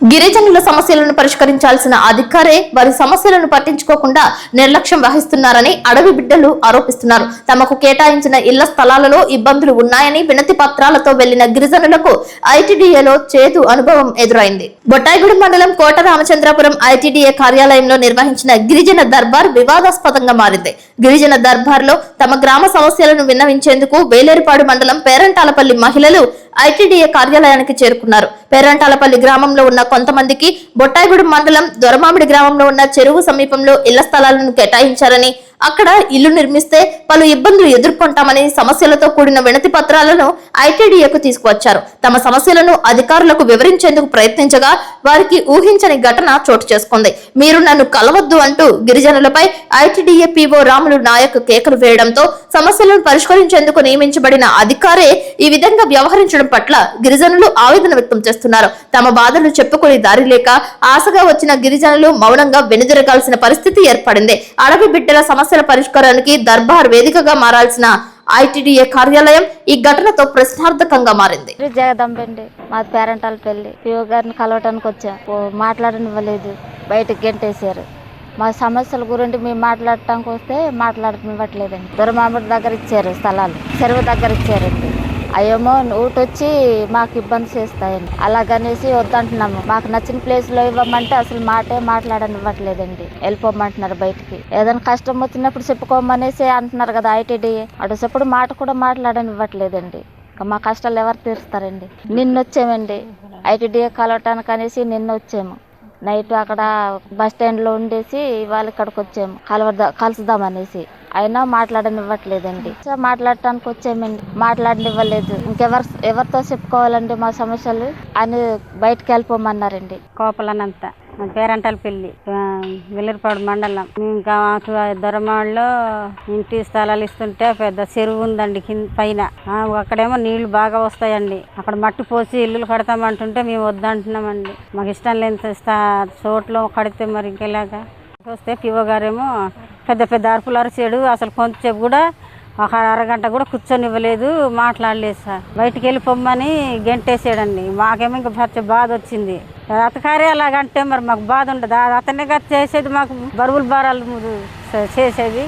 గిరిజనుల సమస్యలను పరిష్కరించాల్సిన అధికారే వారి సమస్యలను పట్టించుకోకుండా నిర్లక్ష్యం వహిస్తున్నారని అడవి బిడ్డలు ఆరోపిస్తున్నారు. తమకు కేటాయించిన ఇళ్ళ స్థలాలలో ఇబ్బందులు ఉన్నాయని వినతి పత్రాలతో వెళ్ళిన గిరిజనులకు ఐటీడీఏలో చేదు అనుభవం ఎదురైంది. బొట్టాయిగూడెం మండలం కోట రామచంద్రపురం ఐటీడీఏ కార్యాలయంలో నిర్వహించిన గిరిజన దర్బార్ వివాదాస్పదంగా మారింది. గిరిజన దర్బార్లో తమ గ్రామ సమస్యలను విన్నవించేందుకు వేలేరుపాడు మండలం పేరంటాలపల్లి మహిళలు ఐటీడీఏ కార్యాలయానికి చేరుకున్నారు. పేరంటాలపల్లి గ్రామంలో ఉన్న కొంతమందికి బొట్టాయిగూడెం మండలం దొరమామిడి గ్రామంలో ఉన్న చెరువు సమీపంలో ఇళ్ళ స్థలాలను కేటాయించారని అక్కడ ఇల్లు నిర్మిస్తే పలు ఇబ్బందులు ఎదుర్కొంటామని సమస్యలతో కూడిన వినతి పత్రాలను ఐటీడీఏకు తీసుకువచ్చారు. తమ సమస్యలను అధికారులకు వివరించేందుకు ప్రయత్నించగా వారికి ఊహించని ఘటన చోటు చేసుకుంది. మీరు నన్ను కలవద్దు అంటూ గిరిజనులపై ఐటీడీఏ పీఓ రాములు నాయక్ కేకలు వేయడంతో సమస్యలను పరిష్కరించేందుకు నియమించబడిన అధికారే ఈ విధంగా వ్యవహరించడం పట్ల గిరిజనులు ఆవేదన వ్యక్తం చేస్తున్నారు. తమ బాధలు చెప్పుకునే దారి లేక ఆశగా వచ్చిన గిరిజనులు మౌనంగా వెనుదిరగాల్సిన పరిస్థితి ఏర్పడింది. అడవి బిడ్డల సమస్యల పరిష్కారానికి దర్బార్ వేదికగా మారాల్సిన ఐటీడీఏ కార్యాలయం ఈ ఘటనతో ప్రశ్నార్థకంగా మారింది. జగదంబండి మా పేరెంటాల పెళ్ళి. పిఓ గారిని కలవటానికి వచ్చా. మాట్లాడనివ్వలేదు. బయటకు గెంటేశారు. మా సమస్యల గురించి మేము మాట్లాడటానికి వస్తే మాట్లాడనివ్వట్లేదండి. దొరమామిడి దగ్గర ఇచ్చారు స్థలాలు. చెరువు దగ్గర ఇచ్చారండి. అయ్యేమో ఊటి వచ్చి మాకు ఇబ్బంది చేస్తాయండి. అలాగనేసి వద్దంటున్నాము. మాకు నచ్చిన ప్లేస్లో ఇవ్వమంటే అసలు మాటే మాట్లాడనివ్వట్లేదండి. వెళ్ళిపోమంటున్నారు బయటికి. ఏదైనా కష్టం వచ్చినప్పుడు చెప్పుకోమనేసి అంటున్నారు కదా ఐటీడీ. అటు మాట కూడా మాట్లాడనివ్వట్లేదండి. మా కష్టాలు ఎవరు తీరుస్తారండి? నిన్న వచ్చామండి ఐటీడీఏ కలవటానికి అనేసి నిన్న వచ్చాము నైట్ అక్కడ బస్ స్టాండ్లో ఉండేసి ఇవాళ ఇక్కడికి వచ్చాము కలవదా కలుసుదామనేసి. అయినా మాట్లాడనివ్వట్లేదండి. సో మాట్లాడటానికి వచ్చేమండి. మాట్లాడనివ్వలేదు. ఇంకెవరు ఎవరితో చెప్పుకోవాలండి మా సమస్యలు? అని బయటకు వెళ్ళిపోమన్నారండి. కోపలనంత. పేరంటల పెళ్ళి. వెల్లరిపాడు మండలం. ఇంకా మాకు దొరమాళ్ళలో ఇంటి స్థలాలు ఇస్తుంటే పెద్ద చెరువు ఉందండి కింద పైన. అక్కడేమో నీళ్ళు బాగా వస్తాయండి. అక్కడ మట్టి పోసి ఇల్లులు కడతామంటుంటే మేము వద్దంటున్నామండి. మాకు ఇష్టం లేని చోట్లో కడితే మరి ఇంకెలాగా? వస్తే పిఓ గారేమో పెద్ద పెద్ద అరుపులు అరిచాడు. అసలు కొంతసేపు కూడా ఒక అరగంట కూడా కూర్చొనివ్వలేదు. మాట్లాడలేదు సార్. బయటికి వెళ్ళి పొమ్మని గెంటేసాడండి. మాకేమో ఇంకా పచ్చ బాధ వచ్చింది. అతకారే అలాగంటే మరి మాకు బాధ ఉండదు. అతనే కదా చేసేది మాకు బరువులు భారాలు చేసేది.